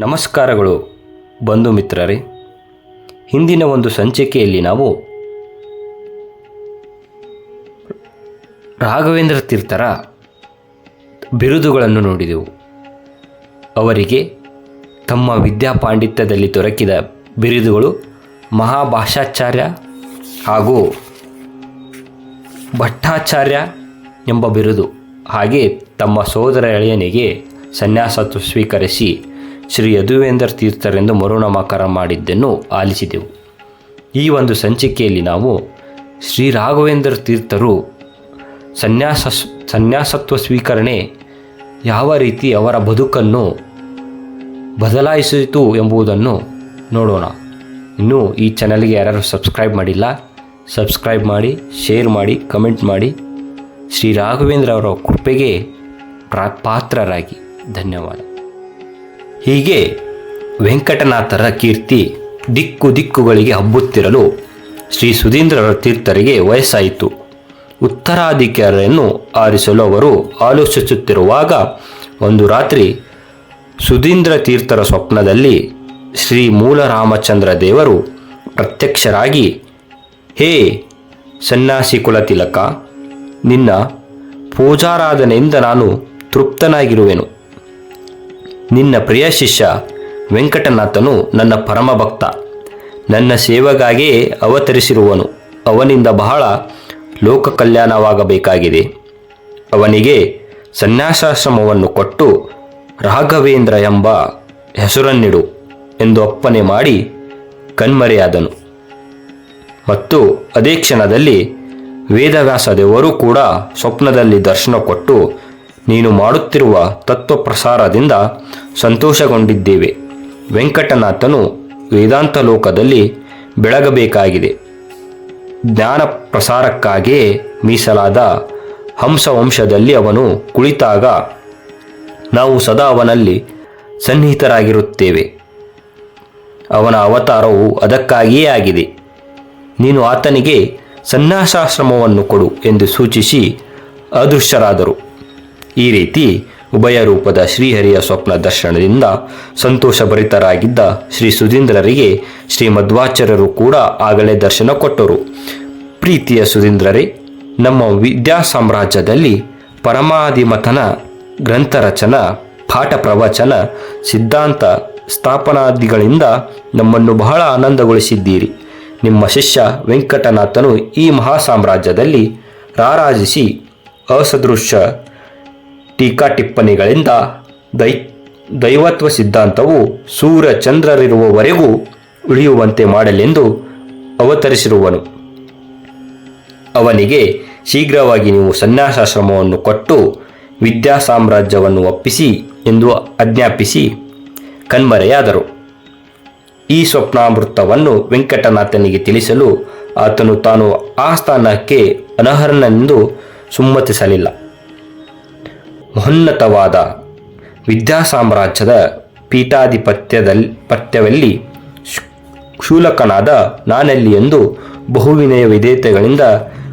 ನಮಸ್ಕಾರಗಳು, ಬಂಧು ಮಿತ್ರರೇ. ಹಿಂದಿನ ಒಂದು ಸಂಚಿಕೆಯಲ್ಲಿ ನಾವು ರಾಘವೇಂದ್ರ ತೀರ್ಥರ ಬಿರುದುಗಳನ್ನು ನೋಡಿದೆವು. ಅವರಿಗೆ ತಮ್ಮ ವಿದ್ಯಾಪಾಂಡಿತ್ಯದಲ್ಲಿ ದೊರಕಿದ ಬಿರುದುಗಳು ಮಹಾಭಾಷಾಚಾರ್ಯ ಹಾಗೂ ಭಟ್ಟಾಚಾರ್ಯ ಎಂಬ ಬಿರುದು. ಹಾಗೆ ತಮ್ಮ ಸೋದರ ಎಳೆಯನಿಗೆ ಸನ್ಯಾಸತ್ವ ಸ್ವೀಕರಿಸಿ ಶ್ರೀ ಯದುವೇಂದ್ರ ತೀರ್ಥರೆಂದು ಮರುನಾಮಕರಣ ಮಾಡಿದ್ದನ್ನು ಆಲಿಸಿದೆವು. ಈ ಒಂದು ಸಂಚಿಕೆಯಲ್ಲಿ ನಾವು ಶ್ರೀ ರಾಘವೇಂದ್ರ ತೀರ್ಥರು ಸನ್ಯಾಸ ಸನ್ಯಾಸತ್ವ ಸ್ವೀಕರಣೆ ಯಾವ ರೀತಿ ಅವರ ಬದುಕನ್ನು ಬದಲಾಯಿಸಿತು ಎಂಬುದನ್ನು ನೋಡೋಣ. ಇನ್ನೂ ಈ ಚಾನಲ್ಗೆ ಯಾರು ಸಬ್ಸ್ಕ್ರೈಬ್ ಮಾಡಿಲ್ಲ, ಸಬ್ಸ್ಕ್ರೈಬ್ ಮಾಡಿ, ಶೇರ್ ಮಾಡಿ, ಕಮೆಂಟ್ ಮಾಡಿ. ಶ್ರೀ ರಾಘವೇಂದ್ರ ಅವರ ಕೃಪೆಗೆ ಪಾತ್ರರಾಗಿ. ಧನ್ಯವಾದ. ಹೀಗೆ ವೆಂಕಟನಾಥರ ಕೀರ್ತಿ ದಿಕ್ಕು ದಿಕ್ಕುಗಳಿಗೆ ಹಬ್ಬುತ್ತಿರಲು ಶ್ರೀ ಸುಧೀಂದ್ರರ ತೀರ್ಥರಿಗೆ ವಯಸ್ಸಾಯಿತು. ಉತ್ತರಾಧಿಕಾರಿಯನ್ನು ಆರಿಸಲು ಅವರು ಆಲೋಚಿಸುತ್ತಿರುವಾಗ ಒಂದು ರಾತ್ರಿ ಸುಧೀಂದ್ರ ತೀರ್ಥರ ಸ್ವಪ್ನದಲ್ಲಿ ಶ್ರೀ ಮೂಲರಾಮಚಂದ್ರ ದೇವರು ಪ್ರತ್ಯಕ್ಷರಾಗಿ, ಹೇ ಸನ್ಯಾಸಿ ಕುಲತಿಲಕ ನಿನ್ನ ಪೂಜಾರಾಧನೆಯಿಂದ ನಾನು ತೃಪ್ತನಾಗಿರುವೆನು. ನಿನ್ನ ಪ್ರಿಯ ಶಿಷ್ಯ ವೆಂಕಟನಾಥನು ನನ್ನ ಪರಮ ಭಕ್ತ ನನ್ನ ಸೇವೆಗಾಗಿಯೇ ಅವತರಿಸಿರುವನು. ಅವನಿಂದ ಬಹಳ ಲೋಕ ಕಲ್ಯಾಣವಾಗಬೇಕಾಗಿದೆ ಅವನಿಗೆ ಸನ್ಯಾಸಾಶ್ರಮವನ್ನು ಕೊಟ್ಟು ರಾಘವೇಂದ್ರ ಎಂಬ ಹೆಸರನ್ನಿಡು ಎಂದು ಅಪ್ಪಣೆ ಮಾಡಿ ಕಣ್ಮರೆಯಾದನು. ಮತ್ತು ಅದೇ ಕ್ಷಣದಲ್ಲಿ ವೇದವ್ಯಾಸ ದೇವರು ಕೂಡ ಸ್ವಪ್ನದಲ್ಲಿ ದರ್ಶನ ಕೊಟ್ಟು ನೀನು ಮಾಡುತ್ತಿರುವ ತತ್ವ ಪ್ರಸಾರದಿಂದ ಸಂತೋಷಗೊಂಡಿದ್ದೇವೆ. ವೆಂಕಟನಾಥನು ವೇದಾಂತ ಲೋಕದಲ್ಲಿ ಬೆಳಗಬೇಕಾಗಿದೆ. ಜ್ಞಾನ ಪ್ರಸಾರಕ್ಕಾಗಿಯೇ ಮೀಸಲಾದ ಹಂಸವಂಶದಲ್ಲಿ ಅವನು ಕುಳಿತಾಗ ನಾವು ಸದಾ ಅವನಲ್ಲಿ ಸನ್ನಿಹಿತರಾಗಿರುತ್ತೇವೆ. ಅವನ ಅವತಾರವು ಅದಕ್ಕಾಗಿಯೇ ಆಗಿದೆ. ನೀನು ಆತನಿಗೆ ಸನ್ಯಾಸಾಶ್ರಮವನ್ನು ಕೊಡು ಎಂದು ಸೂಚಿಸಿ ಅದೃಶ್ಯರಾದರು ಈ ರೀತಿ ಉಭಯ ರೂಪದ ಶ್ರೀಹರಿಯ ಸ್ವಪ್ನ ದರ್ಶನದಿಂದ ಸಂತೋಷಭರಿತರಾಗಿದ್ದ ಶ್ರೀ ಸುಧೀಂದ್ರರಿಗೆ ಶ್ರೀ ಮಧ್ವಾಚಾರ್ಯರು ಕೂಡ ಆಗಲೇ ದರ್ಶನ ಕೊಟ್ಟರು. ಪ್ರೀತಿಯ ಸುಧೀಂದ್ರರೇ, ನಮ್ಮ ವಿದ್ಯಾ ಸಾಮ್ರಾಜ್ಯದಲ್ಲಿ ಪರಮಾಧಿಮತನ ಗ್ರಂಥ ರಚನ ಪಾಠ ಪ್ರವಚನ ಸಿದ್ಧಾಂತ ಸ್ಥಾಪನಾದಿಗಳಿಂದ ನಮ್ಮನ್ನು ಬಹಳ ಆನಂದಗೊಳಿಸಿದ್ದೀರಿ. ನಿಮ್ಮ ಶಿಷ್ಯ ವೆಂಕಟನಾಥನು ಈ ಮಹಾ ಸಾಮ್ರಾಜ್ಯದಲ್ಲಿ ರಾರಾಜಿಸಿ ಅಸದೃಶ್ಯ ಟೀಕಾ ಟಿಪ್ಪಣಿಗಳಿಂದ ದೈ, ದೈವತ್ವ ಸಿದ್ಧಾಂತವು ಸೂರ್ಯ ಚಂದ್ರರಿರುವವರೆಗೂ ಉಳಿಯುವಂತೆ ಮಾಡಲೆಂದು ಅವತರಿಸಿರುವನು. ಅವನಿಗೆ ಶೀಘ್ರವಾಗಿ ನೀವು ಸನ್ಯಾಸಾಶ್ರಮವನ್ನು ಕೊಟ್ಟು ವಿದ್ಯಾ ಸಾಮ್ರಾಜ್ಯವನ್ನು ಒಪ್ಪಿಸಿ ಎಂದು ಆಜ್ಞಾಪಿಸಿ ಕಣ್ಮರೆಯಾದರು. ಈ ಸ್ವಪ್ನಾಮೃತವನ್ನು ವೆಂಕಟನಾಥನಿಗೆ ತಿಳಿಸಲು ಆತನು ತಾನು ಆ ಸ್ಥಾನಕ್ಕೆ ಅನರ್ಹನೆಂದು ಸುಮ್ಮತಿಸಲಿಲ್ಲ. ಮಹೋನ್ನತವಾದ ವಿದ್ಯಾ ಸಾಮ್ರಾಜ್ಯದ ಪೀಠಾಧಿಪತ್ಯದಲ್ಲಿ ಪತ್ಯದಲ್ಲಿ ಶೂಲಕನಾದ ನಾನೆಲ್ಲಿ ಎಂದು ಬಹುವಿನಯ ವಿಧೇಯತೆಗಳಿಂದ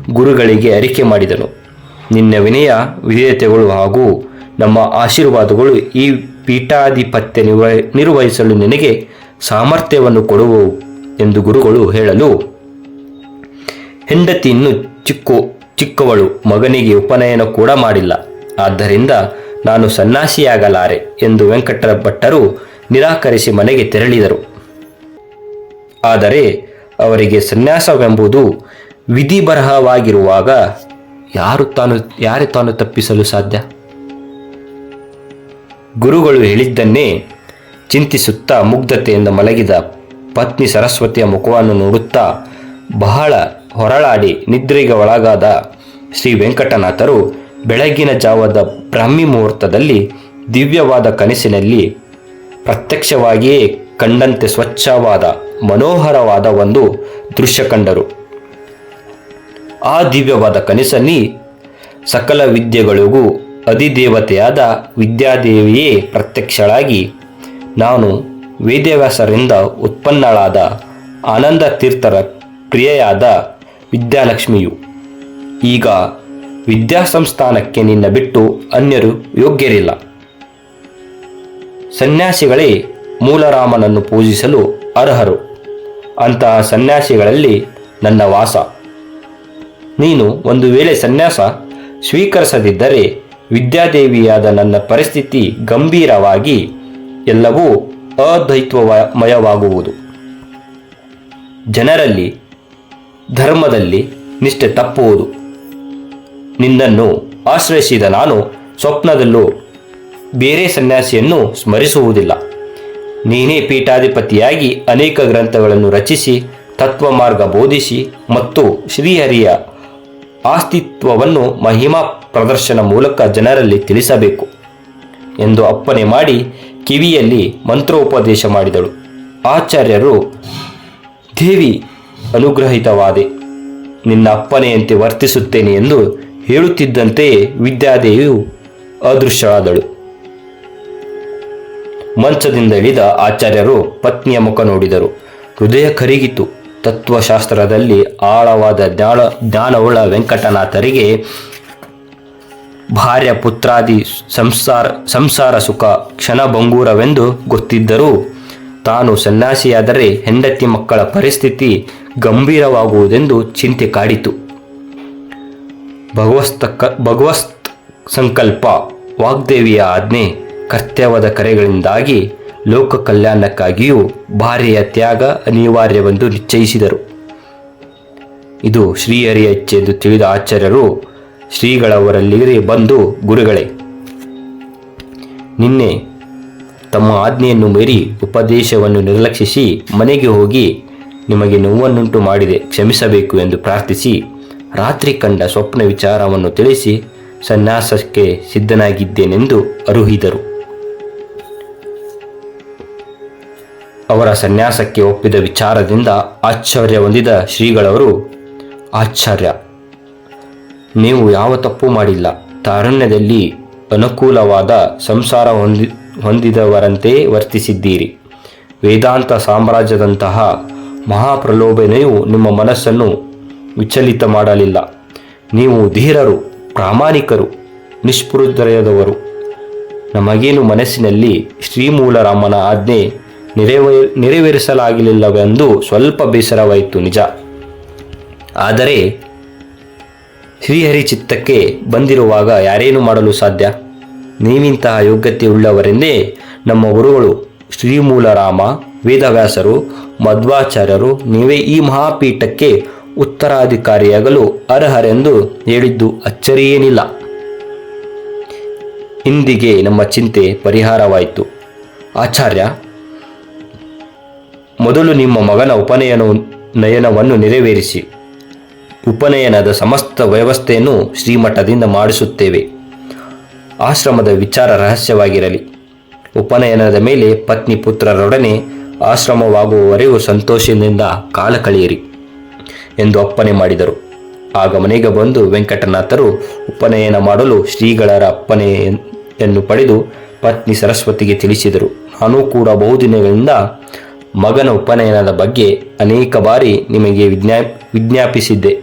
ಗುರುಗಳಿಗೆ ಅರಿಕೆ ಮಾಡಿದನು. ನಿನ್ನ ವಿನಯ ವಿಧೇಯತೆಗಳು ಹಾಗೂ ನಮ್ಮ ಆಶೀರ್ವಾದಗಳು ಈ ಪೀಠಾಧಿಪತ್ಯ ನಿರ್ವಹ, ನಿರ್ವಹಿಸಲು ನಿನಗೆ ಸಾಮರ್ಥ್ಯವನ್ನು ಕೊಡುವು ಎಂದು ಗುರುಗಳು ಹೇಳಲು ಹೆಂಡತಿಯನ್ನು ಚಿಕ್ಕ ಚಿಕ್ಕು, ಚಿಕ್ಕವಳು ಮಗನಿಗೆ ಉಪನಯನ ಕೂಡ ಮಾಡಿಲ್ಲ. ಆದ್ದರಿಂದ ನಾನು ಸನ್ಯಾಸಿಯಾಗಲಾರೆ ಎಂದು ವೆಂಕಟರ ಭಟ್ಟರು ನಿರಾಕರಿಸಿ ಮನೆಗೆ ತೆರಳಿದರು. ಆದರೆ ಅವರಿಗೆ ಸನ್ಯಾಸವೆಂಬುದು ವಿಧಿ ಬರಹವಾಗಿರುವಾಗ ಯಾರು ತಾನು ಯಾರು ತಾನು ತಪ್ಪಿಸಲು ಸಾಧ್ಯ? ಗುರುಗಳು ಹೇಳಿದ್ದನ್ನೇ ಚಿಂತಿಸುತ್ತಾ ಮುಗ್ಧತೆಯಿಂದ ಮಲಗಿದ ಪತ್ನಿ ಸರಸ್ವತಿಯ ಮುಖವನ್ನು ನೋಡುತ್ತಾ ಬಹಳ ಹೊರಳಾಡಿ ನಿದ್ರೆಗೆ ಒಳಗಾದ ಶ್ರೀ ವೆಂಕಟನಾಥರು ಬೆಳಗಿನ ಜಾವದ ಬ್ರಾಹ್ಮಿ ಮುಹೂರ್ತದಲ್ಲಿ ದಿವ್ಯವಾದ ಕನಸಿನಲ್ಲಿ ಪ್ರತ್ಯಕ್ಷವಾಗಿಯೇ ಕಂಡಂತೆ ಸ್ವಚ್ಛವಾದ ಮನೋಹರವಾದ ಒಂದು ದೃಶ್ಯ ಕಂಡರು. ಆ ದಿವ್ಯವಾದ ಕನಸಲ್ಲಿ ಸಕಲ ವಿದ್ಯೆಗಳಿಗೂ ಅಧಿದೇವತೆಯಾದ ವಿದ್ಯಾದೇವಿಯೇ ಪ್ರತ್ಯಕ್ಷಳಾಗಿ ನಾನು ವೇದವ್ಯಾಸರಿಂದ ಉತ್ಪನ್ನಳಾದ ಆನಂದ ತೀರ್ಥರ ಪ್ರಿಯೆಯಾದ ವಿದ್ಯಾಲಕ್ಷ್ಮಿಯು. ಈಗ ವಿದ್ಯಾಸಂಸ್ಥಾನಕ್ಕೆ ನಿನ್ನ ಬಿಟ್ಟು ಅನ್ಯರು ಯೋಗ್ಯರಿಲ್ಲ. ಸನ್ಯಾಸಿಗಳೇ ಮೂಲರಾಮನನ್ನು ಪೂಜಿಸಲು ಅರ್ಹರು. ಅಂತಹ ಸನ್ಯಾಸಿಗಳಲ್ಲಿ ನನ್ನ ವಾಸ. ನೀನು ಒಂದು ವೇಳೆ ಸನ್ಯಾಸ ಸ್ವೀಕರಿಸದಿದ್ದರೆ ವಿದ್ಯಾದೇವಿಯಾದ ನನ್ನ ಪರಿಸ್ಥಿತಿ ಗಂಭೀರವಾಗಿ ಎಲ್ಲವೂ ಅದ್ವೈತ್ವಮಯವಾಗುವುದು ಜನರಲ್ಲಿ, ಧರ್ಮದಲ್ಲಿ ನಿಷ್ಠೆ ತಪ್ಪುವುದು. ನಿನ್ನನ್ನು ಆಶ್ರಯಿಸಿದ ನಾನು ಸ್ವಪ್ನದಲ್ಲೂ ಬೇರೆ ಸನ್ಯಾಸಿಯನ್ನು ಸ್ಮರಿಸುವುದಿಲ್ಲ. ನೀನೇ ಪೀಠಾಧಿಪತಿಯಾಗಿ ಅನೇಕ ಗ್ರಂಥಗಳನ್ನು ರಚಿಸಿ, ತತ್ವಮಾರ್ಗ ಬೋಧಿಸಿ ಮತ್ತು ಶ್ರೀಹರಿಯ ಅಸ್ತಿತ್ವವನ್ನು ಮಹಿಮಾ ಪ್ರದರ್ಶನ ಮೂಲಕ ಜನರಲ್ಲಿ ತಿಳಿಸಬೇಕು ಎಂದು ಅಪ್ಪಣೆ ಮಾಡಿ ಕಿವಿಯಲ್ಲಿ ಮಂತ್ರೋಪದೇಶ ಮಾಡಿದಳು. ಆಚಾರ್ಯರು, ದೇವಿ ಅನುಗ್ರಹಿತವಾದೆ, ನಿನ್ನ ಅಪ್ಪನೆಯಂತೆ ವರ್ತಿಸುತ್ತೇನೆ ಎಂದು ಹೇಳುತ್ತಿದ್ದಂತೆಯೇ ವಿದ್ಯಾದೇವಿಯು ಅದೃಶ್ಯಳಾದಳು ಮಂಚದಿಂದ ಇಳಿದ ಆಚಾರ್ಯರು ಪತ್ನಿಯ ಮುಖ ನೋಡಿದರು. ಹೃದಯ ಕರಿಗಿತು. ತತ್ವಶಾಸ್ತ್ರದಲ್ಲಿ ಆಳವಾದ ಜ್ಞಾನ, ಜ್ಞಾನವುಳ್ಳ ವೆಂಕಟನಾಥರಿಗೆ ಭಾರ್ಯ ಪುತ್ರಾದಿ ಸಂಸಾರ ಸಂಸಾರ ಸುಖ ಕ್ಷಣಭಂಗೂರವೆಂದು ಗೊತ್ತಿದ್ದರೂ ತಾನು ಸನ್ಯಾಸಿಯಾದರೆ ಹೆಂಡತಿ ಮಕ್ಕಳ ಪರಿಸ್ಥಿತಿ ಗಂಭೀರವಾಗುವುದೆಂದು ಚಿಂತೆ ಕಾಡಿತು. ಭಗವಸ್ತಕ ಭಗವತ್ ಸಂಕಲ್ಪ, ವಾಗ್ದೇವಿಯ ಆಜ್ಞೆ, ಕರ್ತವ್ಯದ ಕರೆಗಳಿಂದಾಗಿ ಲೋಕ ಕಲ್ಯಾಣಕ್ಕಾಗಿಯೂ ಭಾರ್ಯೆಯ ತ್ಯಾಗ ಅನಿವಾರ್ಯವೆಂದು ನಿಶ್ಚಯಿಸಿದರು. ಇದು ಶ್ರೀಹರಿಯ ಇಚ್ಛೆಂದು ತಿಳಿದ ಆಚಾರ್ಯರು ಶ್ರೀಗಳವರಲ್ಲಿ ಬಂದು ಗುರುಗಳೇ, ನಿನ್ನೆ ತಮ್ಮ ಆಜ್ಞೆಯನ್ನು ಮೀರಿ ಉಪದೇಶವನ್ನು ನಿರ್ಲಕ್ಷಿಸಿ ಮನೆಗೆ ಹೋಗಿ ನಿಮಗೆ ನೋವನ್ನುಂಟು ಮಾಡಿದೆ, ಕ್ಷಮಿಸಬೇಕು ಎಂದು ಪ್ರಾರ್ಥಿಸಿ ರಾತ್ರಿ ಕಂಡ ಸ್ವಪ್ನ ವಿಚಾರವನ್ನು ತಿಳಿಸಿ ಸನ್ಯಾಸಕ್ಕೆ ಸಿದ್ಧನಾಗಿದ್ದೇನೆಂದು ಅರುಹಿದರು. ಅವರ ಸನ್ಯಾಸಕ್ಕೆ ಒಪ್ಪಿದ ವಿಚಾರದಿಂದ ಆಶ್ಚರ್ಯ ಹೊಂದಿದ ಶ್ರೀಗಳವರು, ಆಶ್ಚರ್ಯ! ನೀವು ಯಾವ ತಪ್ಪು ಮಾಡಿಲ್ಲ. ತಾರಣ್ಯದಲ್ಲಿ ಅನುಕೂಲವಾದ ಸಂಸಾರ ಹೊಂದಿ, ಹೊಂದಿದವರಂತೆ ವರ್ತಿಸಿದ್ದೀರಿ. ವೇದಾಂತ ಸಾಮ್ರಾಜ್ಯದಂತಹ ಮಹಾಪ್ರಲೋಭನೆಯು ನಿಮ್ಮ ಮನಸ್ಸನ್ನು ವಿಚಲಿತ ಮಾಡಲಿಲ್ಲ. ನೀವು ಧೀರರು, ಪ್ರಾಮಾಣಿಕರು ನಿಷ್ಪೃದಯದವರು ನಮಗೇನು ಮನಸ್ಸಿನಲ್ಲಿ ಶ್ರೀಮೂಲರಾಮನ ಆಜ್ಞೆ ನೆರವೇ ನೆರವೇರಿಸಲಾಗಲಿಲ್ಲವೆಂದು ಸ್ವಲ್ಪ ಬೇಸರವಾಯಿತು ನಿಜ. ಆದರೆ ಶ್ರೀಹರಿ ಚಿತ್ತಕ್ಕೆ ಬಂದಿರುವಾಗ ಯಾರೇನು ಮಾಡಲು ಸಾಧ್ಯ? ನೀವಿಂತಹ ಯೋಗ್ಯತೆ ಉಳ್ಳವರೆಂದೇ ನಮ್ಮ ಗುರುಗಳು ಶ್ರೀಮೂಲರಾಮ ವೇದವ್ಯಾಸರು, ಮಧ್ವಾಚಾರ್ಯರು, ನೀವೇ ಈ ಮಹಾಪೀಠಕ್ಕೆ ಉತ್ತರಾಧಿಕಾರಿಯಾಗಲು ಅರ್ಹರೆಂದು ಹೇಳಿದ್ದು ಅಚ್ಚರಿಯೇನಿಲ್ಲ. ಇಂದಿಗೆ ನಮ್ಮ ಚಿಂತೆ ಪರಿಹಾರವಾಯಿತು. ಆಚಾರ್ಯ, ಮೊದಲು ನಿಮ್ಮ ಮಗನ ಉಪನಯನ, ನಯನವನ್ನು ನೆರವೇರಿಸಿ. ಉಪನಯನದ ಸಮಸ್ತ ವ್ಯವಸ್ಥೆಯನ್ನು ಶ್ರೀಮಠದಿಂದ ಮಾಡಿಸುತ್ತೇವೆ. ಆಶ್ರಮದ ವಿಚಾರ ರಹಸ್ಯವಾಗಿರಲಿ. ಉಪನಯನದ ಮೇಲೆ ಪತ್ನಿ ಪುತ್ರರೊಡನೆ ಆಶ್ರಮವಾಗುವವರೆಗೂ ಸಂತೋಷದಿಂದ ಕಾಲ ಕಳೆಯಿರಿ. ಎಂದು ಅಪ್ಪಣೆ ಮಾಡಿದರು. ಆಗ ಮನೆಗೆ ಬಂದು ವೆಂಕಟನಾಥರು ಉಪನಯನ ಮಾಡಲು ಶ್ರೀಗಳರ ಅಪ್ಪಣೆಯನ್ನು ಪಡೆದು ಪತ್ನಿ ಸರಸ್ವತಿಗೆ ತಿಳಿಸಿದರು. ನಾನು ಕೂಡ ಬಹುದಿನಗಳಿಂದ ಮಗನ ಉಪನಯನದ ಬಗ್ಗೆ ಅನೇಕ ಬಾರಿ ನಿಮಗೆ ವಿಜ್ಞಾ, ವಿಜ್ಞಾಪಿಸಿದ್ದೆ.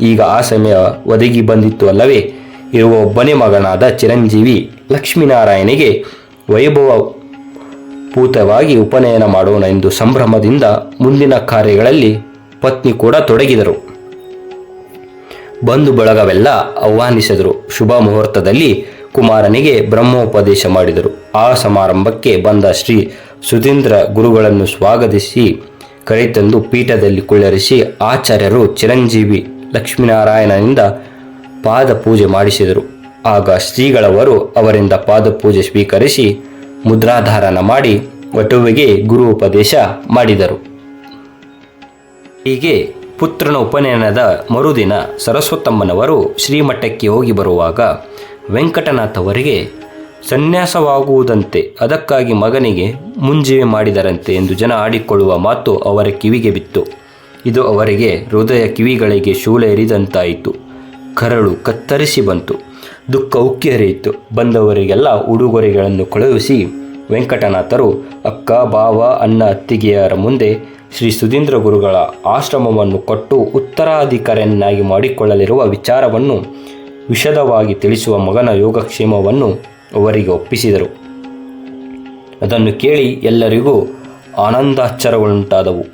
ಈಗ ಆ ಸಮಯ ಒದಗಿ ಬಂದಿತ್ತು ಅಲ್ಲವೇ? ಇರುವ ಒಬ್ಬನೇ ಮಗನಾದ ಚಿರಂಜೀವಿ ಲಕ್ಷ್ಮೀನಾರಾಯಣಿಗೆ ವೈಭವ ಪೂತವಾಗಿ ಉಪನಯನ ಮಾಡೋಣ ಎಂದು ಸಂಭ್ರಮದಿಂದ ಮುಂದಿನ ಕಾರ್ಯಗಳಲ್ಲಿ ಪತ್ನಿ ಕೂಡ ತೊಡಗಿದರು. ಬಂಧು ಬಳಗವೆಲ್ಲ ಆಹ್ವಾನಿಸಿದರು. ಶುಭ ಮುಹೂರ್ತದಲ್ಲಿ ಕುಮಾರನಿಗೆ ಬ್ರಹ್ಮೋಪದೇಶ ಮಾಡಿದರು. ಆ ಸಮಾರಂಭಕ್ಕೆ ಬಂದ ಶ್ರೀ ಸುಧೀಂದ್ರ ಗುರುಗಳನ್ನು ಸ್ವಾಗತಿಸಿ ಕರೆತಂದು ಪೀಠದಲ್ಲಿ ಕುಳ್ಳರಿಸಿ ಆಚಾರ್ಯರು ಚಿರಂಜೀವಿ ಲಕ್ಷ್ಮೀನಾರಾಯಣನಿಂದ ಪಾದ ಪೂಜೆ ಮಾಡಿಸಿದರು. ಆಗ ಶ್ರೀಗಳವರು ಅವರಿಂದ ಪಾದ ಪೂಜೆ ಸ್ವೀಕರಿಸಿ ಮುದ್ರಾಧಾರಣ ಮಾಡಿ ವಟುವಿಗೆ ಗುರು ಉಪದೇಶ ಮಾಡಿದರು. ಹೀಗೆ ಪುತ್ರನ ಉಪನಯನದ ಮರುದಿನ ಸರಸ್ವತಮ್ಮನವರು ಶ್ರೀಮಠಕ್ಕೆ ಹೋಗಿ ಬರುವಾಗ ವೆಂಕಟನಾಥವರಿಗೆ ಸನ್ಯಾಸವಾಗುವುದಂತೆ, ಅದಕ್ಕಾಗಿ ಮಗನಿಗೆ ಮುಂಜೀವಿ ಮಾಡಿದರಂತೆ ಎಂದು ಜನ ಆಡಿಕೊಳ್ಳುವ ಮಾತು ಅವರ ಕಿವಿಗೆ ಬಿತ್ತು. ಇದು ಅವರಿಗೆ ಹೃದಯ ಕಿವಿಗಳಿಗೆ ಶೂಲೆ ಎರಿದಂತಾಯಿತು. ಕರಳು ಕತ್ತರಿಸಿ ಬಂತು. ದುಃಖ ಉಕ್ಕಿ ಹರಿಯಿತು. ಬಂದವರಿಗೆಲ್ಲ ಉಡುಗೊರೆಗಳನ್ನು ಕಳುಹಿಸಿ ವೆಂಕಟನಾಥರು, ಅಕ್ಕ, ಬಾವ, ಅಣ್ಣ, ಅತ್ತಿಗೆಯರ ಮುಂದೆ ಶ್ರೀ ಸುಧೀಂದ್ರ ಗುರುಗಳ ಆಶ್ರಮವನ್ನು ಕೊಟ್ಟು ಉತ್ತರಾಧಿಕಾರಿಯನ್ನಾಗಿ ಮಾಡಿಕೊಳ್ಳಲಿರುವ ವಿಚಾರವನ್ನು ವಿಷದವಾಗಿ ತಿಳಿಸುವ ಮಗನ ಯೋಗಕ್ಷೇಮವನ್ನು ಅವರಿಗೆ ಒಪ್ಪಿಸಿದರು. ಅದನ್ನು ಕೇಳಿ ಎಲ್ಲರಿಗೂ ಆನಂದಾಚಾರಗಳುಂಟಾದವು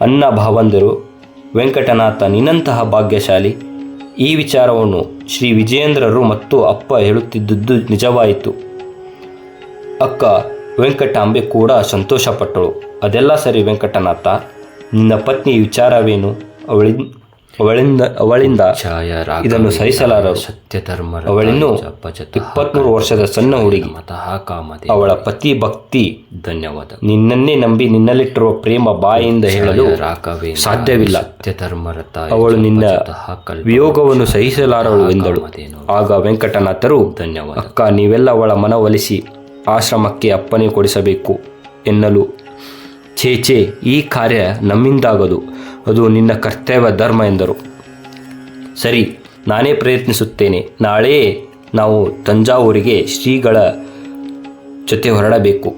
ಅನ್ನ ಭಾವಂದರು, ವೆಂಕಟನಾಥ, ನಿನ್ನಂತಹ ಭಾಗ್ಯಶಾಲಿ, ಈ ವಿಚಾರವನ್ನು ಶ್ರೀ ವಿಜಯೇಂದ್ರರು ಮತ್ತು ಅಪ್ಪ ಹೇಳುತ್ತಿದ್ದುದು ನಿಜವಾಯಿತು. ಅಕ್ಕ, ವೆಂಕಟಾಂಬೆ ಕೂಡ ಸಂತೋಷಪಟ್ಟಳು. ಅದೆಲ್ಲ ಸರಿ ವೆಂಕಟನಾಥ. ನಿನ್ನ ಪತ್ನಿ ವಿಚಾರವೇನು? ಅವಳಿಂದ ಅವಳಿಂದ ಅವಳಿಂದ ಇದನ್ನು ಸತ್ಯ ಧರ್ಮ ಅವಳಿನ್ನು ಇಪ್ಪತ್ಮೂರು ವರ್ಷದ ಸಣ್ಣ ಹುಡುಗಿ. ಅವಳ ಪತಿ ಭಕ್ತಿ. ಧನ್ಯವಾದ. ನಿನ್ನನ್ನೇ ನಂಬಿ ನಿನ್ನಲ್ಲಿಟ್ಟಿರುವ ಪ್ರೇಮ ಬಾಯಿಂದ ಹೇಳಲು ಸಾಧ್ಯವಿಲ್ಲ. ಸಾಧ್ಯವಿಲ್ಲ ಸತ್ಯಧರ್ಮರತ ಅವಳು ನಿನ್ನ ವಿಯೋಗವನ್ನು ಸಹಿಸಲಾರಳು ಎಂದಳು. ಆಗ ವೆಂಕಟನಾಥರು ಧನ್ಯವಾದ. ಅಕ್ಕ ನೀವೆಲ್ಲ ಅವಳ ಮನವೊಲಿಸಿ ಆಶ್ರಮಕ್ಕೆ ಅಪ್ಪನೆ ಕೊಡಿಸಬೇಕು ಎನ್ನಲು ಛೇ ಈ ಕಾರ್ಯ ನಮ್ಮಿಂದಾಗದು. ಅದು ನಿನ್ನ ಕರ್ತವ್ಯ ಧರ್ಮ ಎಂದರು. ಸರಿ, ನಾನೇ ಪ್ರಯತ್ನಿಸುತ್ತೇನೆ. ನಾಳೆ ನಾವು ತಂಜಾವೂರಿಗೆ ಶ್ರೀಗಳ ಜೊತೆ ಹೊರಡಬೇಕು.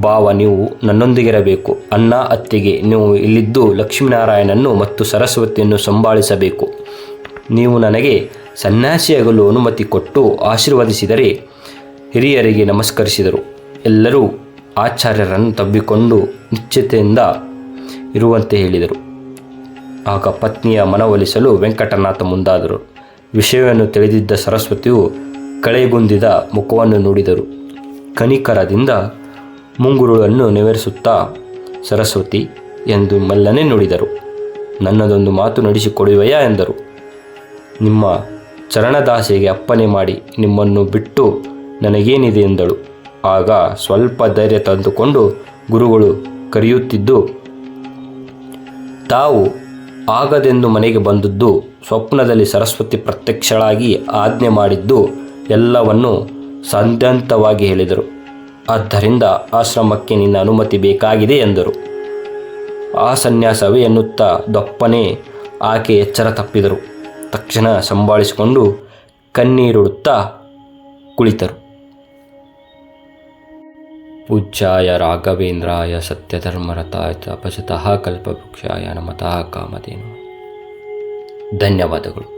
ಭಾವ, ನೀವು ನನ್ನೊಂದಿಗಿರಬೇಕು. ಅಣ್ಣ, ಅತ್ತಿಗೆ, ನೀವು ಇಲ್ಲಿದ್ದು ಲಕ್ಷ್ಮೀನಾರಾಯಣನ್ನು ಮತ್ತು ಸರಸ್ವತಿಯನ್ನು ಸಂಭಾಳಿಸಬೇಕು. ನೀವು ನನಗೆ ಸನ್ಯಾಸಿಯಾಗಲು ಅನುಮತಿ ಕೊಟ್ಟು ಆಶೀರ್ವದಿಸಿದರೆ ಹಿರಿಯರಿಗೆ ನಮಸ್ಕರಿಸಿದರು. ಎಲ್ಲರೂ ಆಚಾರ್ಯರನ್ನು ತಬ್ಬಿಕೊಂಡು ನಿಶ್ಚಿತೆಯಿಂದ ಇರುವಂತೆ ಹೇಳಿದರು. ಆಗ ಪತ್ನಿಯ ಮನವೊಲಿಸಲು ವೆಂಕಟನಾಥ ಮುಂದಾದರು. ವಿಷಯವನ್ನು ತಿಳಿದಿದ್ದ ಸರಸ್ವತಿಯು ಕಳೆಗುಂದಿದ ಮುಖವನ್ನು ನೋಡಿದರು. ಕನಿಕರದಿಂದ ಮುಂಗುರುಳನ್ನು ನೆವರಿಸುತ್ತಾ, ಸರಸ್ವತಿ ಎಂದು ಮಲ್ಲನೆ ನುಡಿದರು. ನನ್ನದೊಂದು ಮಾತು ನಡೆಸಿಕೊಡುವೆಯಾ? ಎಂದರು. ನಿಮ್ಮ ಚರಣದಾಸೆಗೆ ಅಪ್ಪನೆ ಮಾಡಿ ನಿಮ್ಮನ್ನು ಬಿಟ್ಟು ನನಗೇನಿದೆ? ಎಂದಳು. ಆಗ ಸ್ವಲ್ಪ ಧೈರ್ಯ ತಂದುಕೊಂಡು ಗುರುಗಳು ಕರೆಯುತ್ತಿದ್ದು, ತಾವು ಆಗದೆಂದು ಮನೆಗೆ ಬಂದದ್ದು ಸ್ವಪ್ನದಲ್ಲಿ ಸರಸ್ವತಿ ಪ್ರತ್ಯಕ್ಷಳಾಗಿ ಆಜ್ಞೆ ಮಾಡಿದ್ದು ಎಲ್ಲವನ್ನು ಸಂದಂತವಾಗಿ ಹೇಳಿದರು. ಆದ್ದರಿಂದ ಆಶ್ರಮಕ್ಕೆ ನಿನ್ನ ಅನುಮತಿ ಬೇಕಾಗಿದೆ ಎಂದರು. ಆ ಸನ್ಯಾಸವೇ ಎನ್ನುತ್ತಾ ದಪ್ಪನೆ ಆಕೆ ಎಚ್ಚರ ತಪ್ಪಿದರು. ತಕ್ಷಣ ಸಂಭಾಳಿಸಿಕೊಂಡು ಕಣ್ಣೀರುಡುತ್ತಾ ಕುಳಿತರು. ಪೂಜ್ಯಾಯ ರಾಘವೇಂದ್ರಾಯ ಸತ್ಯಧರ್ಮರತಾಯ ತಪಸತಃ ಕಲ್ಪವೃಕ್ಷಾಯ ನಮತಃ ಕಾಮಧೇನು. ಧನ್ಯವಾದಗಳು.